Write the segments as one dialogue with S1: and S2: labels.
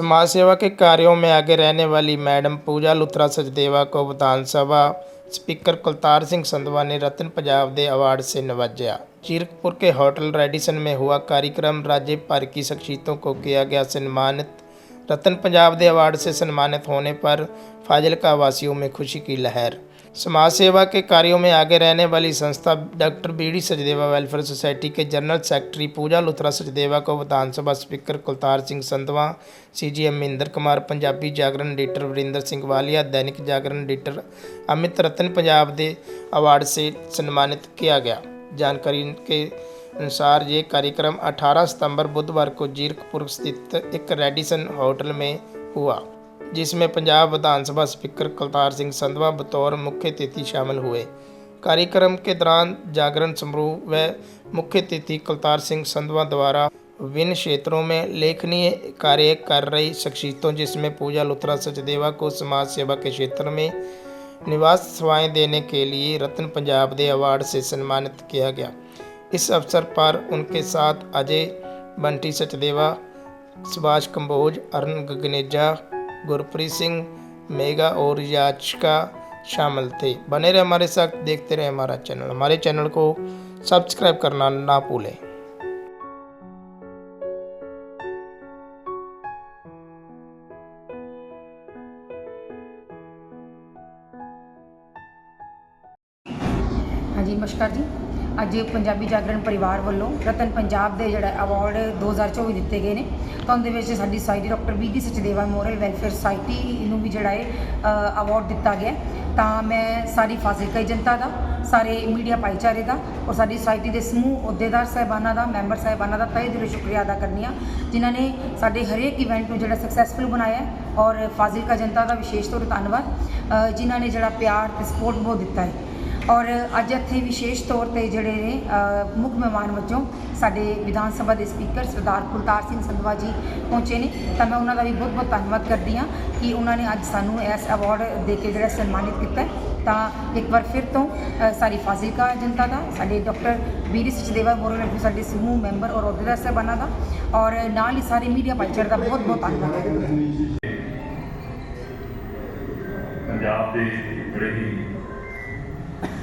S1: समाज सेवा के कार्यों में आगे रहने वाली मैडम पूजा लुथरा सचदेवा को विधानसभा स्पीकर कुलतार सिंह संधवा ने रत्न पंजाब दे अवार्ड से नवाजा। चीरकपुर के होटल रेडिसन में हुआ कार्यक्रम। राज्य भर की शख्सियतों को किया गया सम्मानित। रत्न पंजाब दे अवार्ड से सम्मानित होने पर फाजिलका वासियों में खुशी की लहर। समाज सेवा के कार्यों में आगे रहने वाली संस्था doctor B D Sachdeva welfare society के जनरल सेक्रेटरी पूजा लुथरा सचदेवा को विधानसभा speaker Kultar Singh Sandhwan C G M Inder Kumar, Punjabi Jagran editor Varinder Singh Walia, Dainik Jagran editor Amit Ratan Punjab दे अवार्ड से सम्मानित किया गया। जानकारी के अनुसार ये कार्यक्रम 18 सितंबर बुधवार को जीरकपुर स्थित एक रेडिसन होटल में हुआ। जिसमें पंजाब विधानसभा स्पीकर कलतार सिंह संधवा बतौर मुख्य अतिथि शामिल हुए। कार्यक्रम के दौरान जागरण समूह व मुख्य अतिथि कलतार सिंह संधवा द्वारा विभिन्न क्षेत्रों में लेखनीय कार्य कर रही शख्सियतों जिसमें पूजा लुथरा सचदेवा को समाज सेवा के क्षेत्र में निवास सेवाएँ देने के लिए रत्न पंजाब दे अवार्ड से सम्मानित किया गया। इस अवसर पर उनके साथ अजय बंटी सचदेवा, सुभाष कंबोज, अरुण गगनेजा गुरप्रीत सिंह, मेगा और याचिका शामिल थे। बने रहे हमारे साथ, देखते रहे हमारा चैनल। हमारे चैनल को सब्सक्राइब करना ना भूलें।
S2: हाँ जी, नमस्कार जी। ਅੱਜ ਪੰਜਾਬੀ ਜਾਗਰਣ ਪਰਿਵਾਰ ਵੱਲੋਂ ਰਤਨ ਪੰਜਾਬ ਦੇ ਜਿਹੜਾ ਅਵਾਰਡ 2024 ਦਿੱਤੇ ਗਏ ਨੇ। ਤਾਂ ਉਹਦੇ ਵਿੱਚ ਸਾਡੀ ਸਾਈਡੀ doctor B D Sachdeva moral welfare society ਨੂੰ ਵੀ ਜਿਹੜਾ ਹੈ ਅਵਾਰਡ ਦਿੱਤਾ ਗਿਆ। ਤਾਂ ਮੈਂ ਸਾਰੀ ਫਾਜ਼ਿਲਕਾ ਜਨਤਾ ਦਾ, ਸਾਰੇ ਮੀਡੀਆ ਭਾਈਚਾਰੇ ਦਾ ਔਰ ਸਾਡੀ ਸੁਸਾਇਟੀ ਦੇ ਸਮੂਹ ਅਹੁਦੇਦਾਰ ਸਾਹਿਬਾਨਾਂ ਦਾ, ਮੈਂਬਰ ਸਾਹਿਬਾਨਾਂ ਦਾ ਤਹਿ ਦਿਲੋਂ ਸ਼ੁਕਰੀਆ ਅਦਾ ਕਰਨੀ ਆ ਜਿਨ੍ਹਾਂ ਨੇ ਸਾਡੇ ਹਰੇਕ ਇਵੈਂਟ ਨੂੰ ਜਿਹੜਾ ਸਕਸੈਸਫੁਲ ਬਣਾਇਆ ਔਰ ਫਾਜ਼ਿਲਕਾ ਜਨਤਾ ਦਾ ਵਿਸ਼ੇਸ਼ ਤੌਰ ਤੇ ਧੰਨਵਾਦ। ਜਿਨ੍ਹਾਂ ਨੇ ਜਿਹੜਾ ਪਿਆਰ ਤੇ ਸਪੋਰਟ ਬਹੁਤ ਦਿੱਤਾ ਹੈ। ਔਰ ਅੱਜ ਇੱਥੇ ਵਿਸ਼ੇਸ਼ ਤੌਰ ਤੇ ਜਿਹੜੇ ਨੇ ਮੁੱਖ ਮਹਿਮਾਨ ਵਜੋਂ ਸਾਡੇ ਵਿਧਾਨ ਸਭਾ ਦੇ ਸਪੀਕਰ ਸਰਦਾਰ ਕੁਲਤਾਰ ਸਿੰਘ ਸੰਧਵਾ ਜੀ ਪਹੁੰਚੇ ਨੇ। ਤਾਂ ਮੈਂ ਉਹਨਾਂ ਦਾ ਵੀ ਬਹੁਤ ਬਹੁਤ ਧੰਨਵਾਦ ਕਰਦੀ ਹਾਂ ਕਿ ਉਹਨਾਂ ਨੇ ਅੱਜ ਸਾਨੂੰ ਇਸ ਅਵਾਰਡ ਦੇ ਕੇ ਜਿਹੜਾ ਸਨਮਾਨਿਤ ਕੀਤਾ ਤਾਂ ਇੱਕ ਵਾਰ ਫਿਰ ਤੋਂ ਅ, ਸਾਰੀ ਫਾਜ਼ਿਲਕਾ ਜਨਤਾ ਦਾ ਸਾਡੇ doctor B D Sachdeva moral F ਸਾਡੇ ਸਮੂਹ ਮੈਂਬਰ ਔਰ ਅਹੁਦੇਦਾਰ ਸਾਹਿਬਾਨਾਂ ਦਾ ਔਰ ਨਾਲ ਹੀ ਸਾਰੇ ਮੀਡੀਆ ਭਾਈਚਾਰੇ ਦਾ ਬਹੁਤ ਬਹੁਤ ਧੰਨਵਾਦ।
S3: ਪੰਜਾਬ ਦੇ ਬੜੇ ਹੀ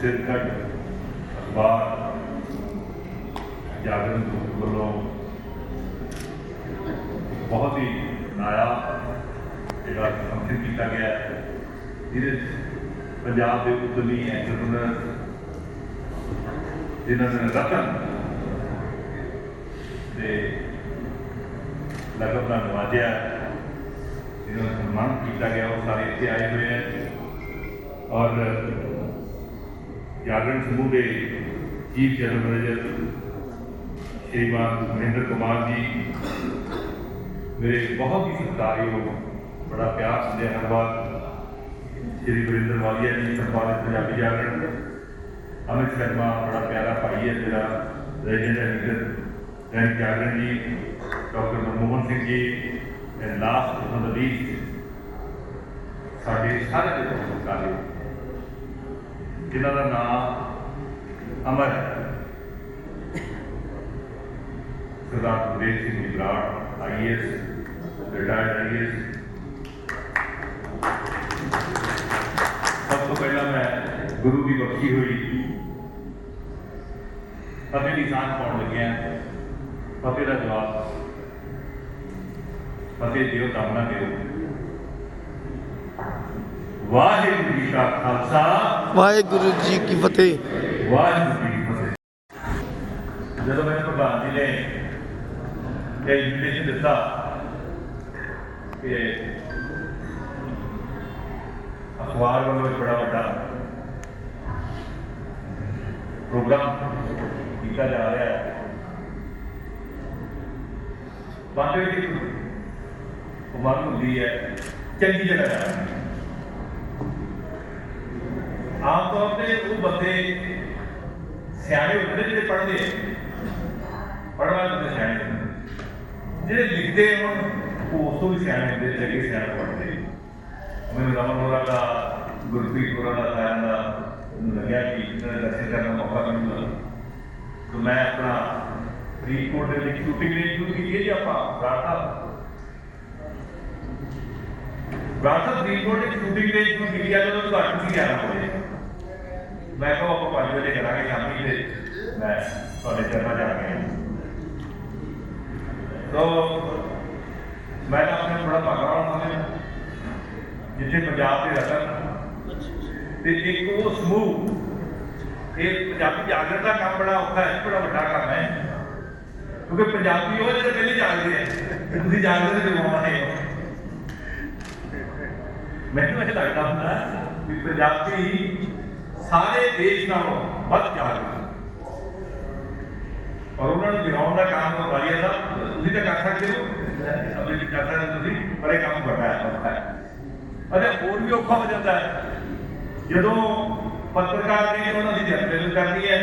S3: ਸਿਰਕੱਢ ਅਖਬਾਰ ਜਾਗਰਣ ਗਰੁੱਪ ਵੱਲੋਂ ਬਹੁਤ ਹੀ ਨਾਇਬ ਇਹਦਾ ਫੰਕਸ਼ਨ ਕੀਤਾ ਗਿਆ ਹੈ, ਜਿਹਦੇ ਪੰਜਾਬ ਦੇ ਉਦਮੀ ਐਂਟਰਪ੍ਰੈਨਰ ਜਿਨ੍ਹਾਂ ਨੇ ਰਤਨ ਦੇ ਲਗਭਗ ਨਾਲ ਨਵਾਜਿਆ ਜਿਹਨਾਂ ਨੂੰ ਸਨਮਾਨ ਕੀਤਾ ਗਿਆ ਉਹ ਸਾਰੇ ਇੱਥੇ ਆਏ ਹੋਏ ਹੈ। ਔਰ जागरण समूह के चीफ जनरल मैनेजर श्रीमान महेंद्र कुमार जी, मेरे बहुत ही सत्कारयोग बड़ा प्यार से धन्यवाद श्री गुरिंदर वालिया जी संपादित पंजाबी जागरण अमित शर्मा, बड़ा प्यारा भाई है मेरा resident editor Dainik Jagran ji doctor Manmohan Singh ji and last not the least साढ़े सारे सत्कारयोग ਜਿਨ੍ਹਾਂ ਦਾ ਨਾਮ ਅਮਰ ਹੈ ਸਰਦਾਰ Gurdev Singh ji Brar is retired is ਸਭ ਤੋਂ ਪਹਿਲਾਂ ਮੈਂ ਗੁਰੂ ਦੀ ਬਖਸ਼ੀ ਹੋਈ ਫਤਿਹ ਦੀ ਸਾਂਝ ਪਾਉਣ ਲੱਗਿਆ ਫਤਿਹ ਦਾ ਜਵਾਬ ਫਤਿਹ ਦਿਓ ਦਮਨਾ ਦਿਓ ਵਾਹਿਗੁਰੂ ਜੀ ਕਾ ਖਾਲਸਾ
S4: ਵਾਹਿਗੁਰੂ ਜੀ ਕੀ ਫਤਿਹ
S3: ਵਾਹਿਗੁਰੂ ਜੀ ਕੀ ਫਤਿਹ ਜਦੋਂ ਮੈਨੂੰ ਪ੍ਰਧਾਨ ਜੀ ਨੇ ਇਹ ਇਨਵੀਟੇਸ਼ਨ ਦਿੱਤਾ ਕਿ ਅਖਬਾਰ ਵੱਲੋਂ ਇੱਕ ਬੜਾ ਵੱਡਾ ਪ੍ਰੋਗਰਾਮ ਕੀਤਾ ਜਾ ਰਿਹਾ ਹੈ ਬਾਕੀ ਦੀ ਉਮਰ ਹੁੰਦੀ ਹੈ ਚੰਗੀ ਜਗ੍ਹਾ ਜਾਣਾ ਤੌਰ ਤੇ ਉਹ ਬੰਦੇ ਸਿਆਣੇ ਹੁੰਦੇ ਜਿਹੜੇ ਪੜ੍ਹਦੇ ਪੜ੍ਹਨ ਵਾਲੇ ਸਿਆਣੇ ਜਿਹੜੇ ਲਿਖਦੇ ਹੋਣ ਉਹ ਉਸ ਤੋਂ ਵੀ ਸਿਆਣੇ ਹੁੰਦੇ ਜਿਹੜੇ ਸਿਆਣੇ ਪੜ੍ਹਦੇ ਮੈਨੂੰ ਰਮਨ ਹੋਰਾਂ ਦਾ, ਗੁਰਪ੍ਰੀਤ ਹੋਰਾਂ ਦਾ ਸਾਰਿਆਂ ਦਾ ਲੱਗਿਆ ਕਿ ਇਹਨਾਂ ਦਾ ਦਰਸ਼ਨ ਕਰਨ ਦਾ ਮੌਕਾ ਮਿਲੂਗਾ। ਤਾਂ ਮੈਂ ਆਪਣਾ ਫਰੀਦਕੋਟ ਦੇ ਵਿੱਚ ਸ਼ੂਟਿੰਗ ਲਈ ਸ਼ੁਰੂ ਕੀਤੀ ਹੈ ਜੀ ਆਪਾਂ, ਰਾਤਾ ਰਾਜਾ ਫਰੀਦਕੋਟ ਦੀ ਸ਼ੂਟਿੰਗ ਦੇ ਨੂੰ ਮਿਲਿਆ ਜਦੋਂ ਤੁਹਾਨੂੰ ਸੀ 11 ਵਜੇ। ਮੈਂ ਕਿਹਾ ਆਪਾਂ 5 ਵਜੇ ਕਰਾਂਗੇ ਸ਼ਾਮੀ ਤੇ ਮੈਂ ਤੁਹਾਡੇ ਚਰਨਾਂ ਜਾ ਕੇ ਤੋ ਮੈਂ ਤਾਂ ਆਪਣੇ ਬੜਾ ਭਾਗਾ ਵਾਲਾ ਸਮਝਦਾ ਜਿੱਥੇ ਪੰਜਾਬ ਦੇ ਰਤਨ ਤੇ ਇੱਕ ਉਹ ਸਮੂਹ ਇਹ ਪੰਜਾਬੀ ਜਾਗਰਣ ਦਾ ਕੰਮ ਬੜਾ ਔਖਾ ਹੈ ਬੜਾ ਵੱਡਾ ਕੰਮ ਹੈ ਕਿਉਂਕਿ ਪੰਜਾਬੀ ਉਹ ਜਿਹੜੇ ਪਹਿਲੇ ਜਾਗਦੇ ਆ ਤੇ ਤੁਸੀਂ ਜਾਗਦੇ ਤੇ ਜਵਾਨ ਨੇ ਮੈਨੂੰ ਇਹ ਲੱਗਦਾ ਹੁੰਦਾ ਕਿ ਪੰਜਾਬੀ ਸਾਰੇ ਦੇਸ਼ ਨਾਲੋਂ ਵੱਧ ਜਾਗਦੇ ਔਰ ਉਹਨਾਂ ਨੂੰ ਜਗਾਉਣ ਦਾ ਕੰਮ ਵਾਲੀਆ ਸਾਹਿਬ ਤੁਸੀਂ ਤਾਂ ਕਰ ਸਕਦੇ ਹੋ। ਅਬੇ ਵੀ ਕਰ ਸਕਦੇ ਤੁਸੀਂ, ਪਰ ਇਹ ਕੰਮ ਵੱਡਾ ਹੈ ਅਤੇ ਹੋਰ ਵੀ ਔਖਾ ਹੋ ਜਾਂਦਾ ਹੈ। ਜਦੋਂ ਪੱਤਰਕਾਰ ਨੇ ਉਹਨਾਂ ਦੀ ਜਨਰੇਸ਼ਨ ਕਰਨੀ ਹੈ,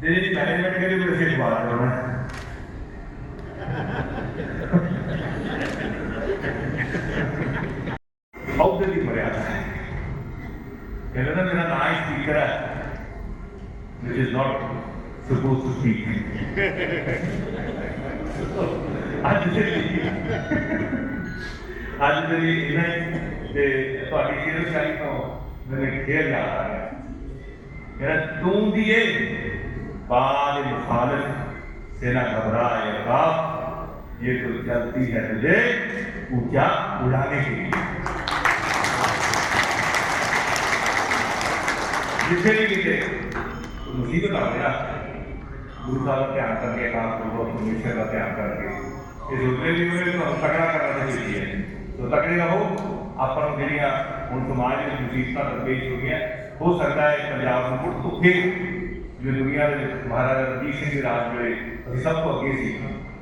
S3: ਤੇ ਜਿਹੜੀ ਮੈਨੇਜਮੈਂਟ ਕਹਿੰਦੀ ਵੀ ਅਸੀਂ ਅਖਬਾਰ ਕਰਨਾ ਕਹਿੰਦਾ ਨਾ ਮੇਰਾ ਨਾਂ ਹੀ ਸਪੀਕਰ ਹੈ which is not supposed to speak. ਅੱਜ ਜਿਹੜੀ ਅੱਜ ਜਿਹੜੀ ਇਹਨਾਂ ਹੀ ਤੇ ਤੁਹਾਡੀ ਸ਼ੇਰ ਸ਼ਾਇਰੀ ਤੋਂ ਮੈਨੂੰ ਫੇਰ ਯਾਦ ਆ ਗਿਆ ਕਹਿੰਦਾ ਤੂੰ ਦੀਏ ਬਾਲ मुखालिफ से ना घबराए बाप ये तो चलती है तुझे ऊंचा उड़ाने के लिए ਜਿੱਥੇ ਵੀ ਕਿਤੇ ਕੋਈ ਮੁਸੀਬਤ ਆ ਗਿਆ ਗੁਰੂ ਸਾਹਿਬ ਦਾ ਧਿਆਨ ਕਰਕੇ ਕੰਮ ਕਰੋ ਪਰਮੇਸ਼ਰ ਦਾ ਧਿਆਨ ਕਰਕੇ ਇਹ ਦੂਸਰੇ ਵੀ ਉਹਨੇ ਤੁਹਾਨੂੰ ਤਕੜਾ ਕਰਨਾ ਚਾਹੀਦੀ ਹੈ ਤੋ ਤਕੜੇ ਰਹੋ ਆਪਾਂ ਨੂੰ ਜਿਹੜੀਆਂ ਹੁਣ ਸਮਾਜ ਵਿੱਚ ਮੁਸੀਬਤਾਂ ਦਰਪੇਸ਼ ਹੋ ਗਈਆਂ ਹੋ ਸਕਦਾ ਹੈ ਪੰਜਾਬ ਨੂੰ ਮੁੜ ਤੋਂ ਫਿਰ ਜੋ ਦੁਨੀਆ ਦੇ ਵਿੱਚ ਮਹਾਰਾਜਾ ਰਣਜੀਤ ਸਿੰਘ ਦੇ ਰਾਜ ਵੇਲੇ ਅਸੀਂ ਸਭ ਤੋਂ ਅੱਗੇ ਸੀ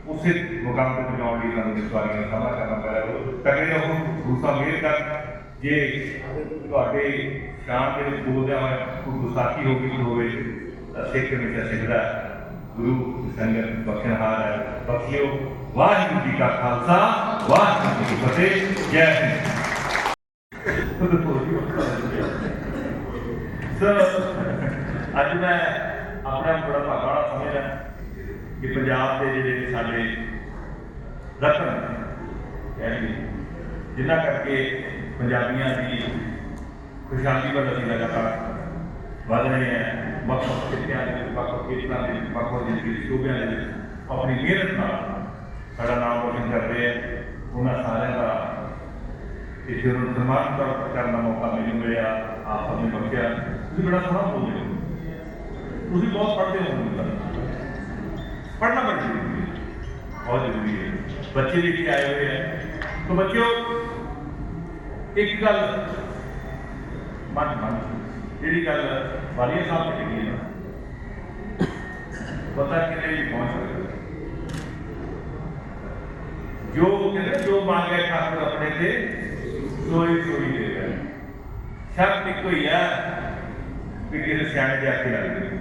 S3: ਉਸੇ ਮੁਕਾਮ ਤੇ ਪਹੁੰਚਾਉਣ ਲਈ ਸਾਨੂੰ ਦੁਸ਼ਵਾਰੀਆਂ ਦਾ ਸਾਹਮਣਾ ਕਰਨਾ ਪੈ ਰਿਹਾ ਹੈ ਤਕੜੇ ਰਹੋ ਗੁੱਸਾ ਮੇਰ ਕਰ ਜੇ ਤੁਹਾਡੇ ಪ್ರಾಣಗಳಿಗೆ ಬೋಧವ ಗುರುಸಾಖಿ ಹೋಗಿ ಹೋಗಿ क्षेत्र में चसिंदा गुरु, संगत बखनहार है बखियो वाहिगुरु जी का खालसा, वाहिगुरु जी की फतेह। जय हिंद। सर अज मैं अपना बड़ा भागा समझना कि पंजाब के जोड़े साढ़े रत्न कह जिन्हों करके पंजाबियों की खुशहाली का नतीजा लगातार। बढ़ रहे हैं बखो इत्यादि बखो कितना दिन बखो ज़िंदगी सूबे अपनी मेहनत का सा नाम रोशन कर रहे हैं उन्होंने सारे का इस सम्मान का करने मौका मिलू मिले आप अपने बख्या बड़ा थोड़ा बोल रहे हो। तुझे बहुत पढ़ते हो पढ़ना बड़ा ज़रूरी है। बहुत ज़रूरी है। बच्चे लेके आए हुए हैं। तो बच्चों, एक गल ਮਨ ਮਨ ਜਿਹੜੀ ਗੱਲ ਵਾਲੀਆ ਸਾਹਿਬ ਨੇ ਕਹੀ ਹੈ ਨਾ, ਪਤਾ ਕਿਤੇ ਵੀ ਪਹੁੰਚ ਸਕਦੇ ਹੋ। ਜੋ ਕਹਿੰਦੇ ਜੋ ਮੰਗਿਆ ਠਾਕੁਰ ਆਪਣੇ ਤੇ ਸੋਈ ਸੋਈ ਦੇ ਰਿਹਾ ਸ਼ਰਤ ਇੱਕੋ ਹੀ ਹੈ ਕਿ ਕਿਸੇ ਸਿਆਣੇ ਦੇ ਆਖੇ ਲੱਗ ਗਈ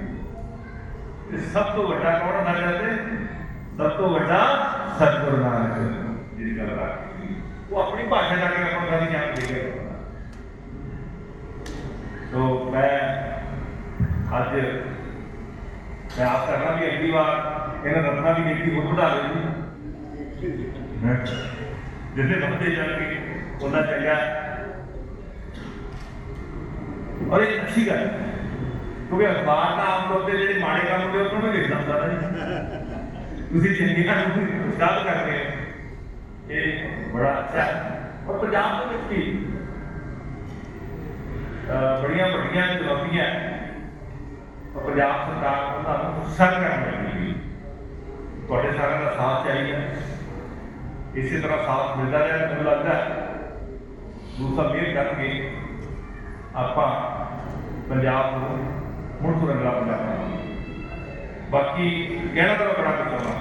S3: ਤੇ ਸਭ ਤੋਂ ਵੱਡਾ ਕੌਣ ਹੁੰਦਾ ਕਹਿੰਦੇ ਸਭ ਤੋਂ ਵੱਡਾ ਸਤਿਗੁਰੂ ਨਾਨਕ ਜਿਹੜੀ ਗੱਲ ਰੱਖੀ ਉਹ ਆਪਣੀ ਭਾਸ਼ਾ ਜਾ ਕੇ ਆਪਾਂ ਅੱਜ ਮੈਂ ਆਪ ਕਰਨਾ ਵੀ ਅਗਲੀ ਵਾਰ ਇਹਨਾਂ ਰਤਨਾ ਦੀ ਗਿਣਤੀ ਹੋਰ ਵਧਾ ਲਈ ਜਿੱਥੇ ਵੱਧਦੇ ਜਾਣਗੇ ਉਹਨਾਂ ਚੰਗਾ ਔਰ ਇਹ ਅੱਛੀ ਗੱਲ ਹੈ ਕਿਉਂਕਿ ਅਖਬਾਰ ਦਾ ਆਮ ਤੌਰ ਤੇ ਜਿਹੜੇ ਮਾੜੇ ਕੰਮ ਹੁੰਦੇ ਉਹਨਾਂ ਨੂੰ ਲਿਖਦਾ ਹੁੰਦਾ ਨਾ ਤੁਸੀਂ ਚੰਗੀਆਂ ਨੂੰ ਯਾਦ ਕਰਦੇ ਹੋ ਇਹ ਬੜਾ ਅੱਛਾ ਹੈ ਔਰ ਪੰਜਾਬ ਦੇ ਪੰਜਾਬ ਸਰਕਾਰ ਨੂੰ ਤੁਹਾਨੂੰ ਸਰ ਕਰਨ ਲੱਗੀ ਤੁਹਾਡੇ ਸਾਰਿਆਂ ਦਾ ਸਾਥ ਚਾਹੀਦਾ ਇਸੇ ਤਰ੍ਹਾਂ ਸਾਥ ਮਿਲਦਾ ਰਿਹਾ, ਮੈਨੂੰ ਲੱਗਦਾ ਦੂਸਰਾ ਮੇਰ ਕਰਕੇ ਆਪਾਂ ਪੰਜਾਬ ਨੂੰ ਮੁੜ ਤੋਂ ਰੰਗਲਾ ਪੰਜਾਬ ਬਾਕੀ ਕਹਿਣਾ ਤਾਂ ਮੈਂ ਬੜਾ ਕੁਝ ਚਾਹੁੰਦਾ